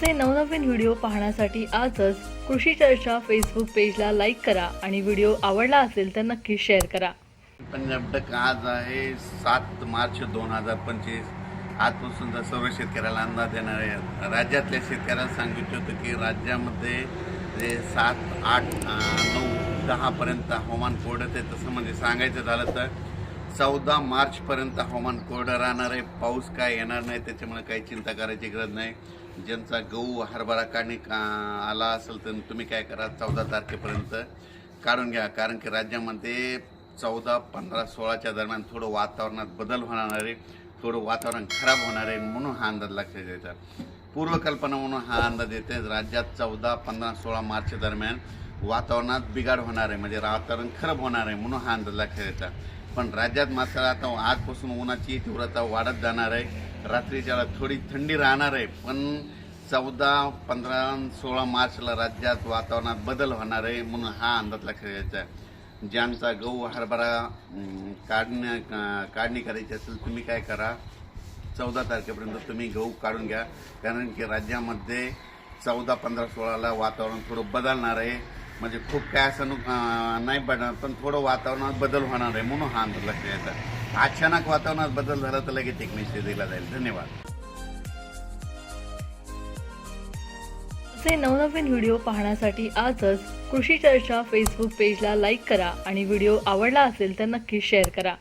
आमचे नवनवीन व्हिडिओ पाहण्यासाठी आजच कृषी चर्चा फेसबुक पेजला लाईक करा आणि व्हिडिओ आवडला असेल तर नक्की शेअर करा. पंजाब डक आज आहे सात मार्च दोन हजार पंचवीस. आजपासून जर सर्व शेतकऱ्याला अंदाज देणार आहे. राज्यातल्या शेतकऱ्याला सांगितलं होतं की राज्यामध्ये जे सात आठ नऊ दहापर्यंत हवामान कोरडत आहे तसं म्हणजे सांगायचं झालं तर चौदा मार्चपर्यंत हवामान कोरडं राहणार आहे. पाऊस काय येणार नाही त्याच्यामुळे काही चिंता करायची गरज नाही. ज्यांचा गहू हरभरा काढणी का- आला असेल तर तुम्ही काय करा चौदा तारखेपर्यंत काढून घ्या. कारण की राज्यामध्ये चौदा पंधरा सोळाच्या दरम्यान थोडं वातावरणात बदल होणार आहे. थोडं वातावरण खराब होणार आहे म्हणून हा अंदाज लक्षात द्यायचा पूर्वकल्पना म्हणून हा अंदाज येते. राज्यात चौदा पंधरा सोळा मार्च दरम्यान वातावरणात बिघाड होणार आहे. म्हणजे वातावरण खराब होणार आहे म्हणून हा अंदाज लक्षात येतात पण राज्यात मात्र आता आजपासून उन्हाची तीव्रता वाढत जाणार आहे. रात्रीच्या थोडी थंडी राहणार आहे पण चौदा पंधरा सोळा मार्चला राज्यात वातावरणात बदल होणार आहे म्हणून हा अंदाज लक्षात घ्यायचा आहे. ज्यांचा गहू हरभरा काढण्या का- काढणी करायची असेल तुम्ही काय करा. चौदा तारखेपर्यंत तुम्ही गहू काढून घ्या. कारण की राज्यामध्ये चौदा पंधरा सोळाला वातावरण थोडं बदलणार आहे. म्हणजे खूप काय असं नाही पडणार पण थोडं वातावरणात बदल होणार आहे म्हणून हा अंदाज लक्षात अचानक वातावरणात बदल झाला तर लगेच एक निश्चित दिला जाईल. धन्यवाद. असे नवनवीन व्हिडिओ पाहण्यासाठी आजच कृषी चर्चा फेसबुक पेजला लाईक करा आणि व्हिडिओ आवडला असेल तर नक्की शेअर करा.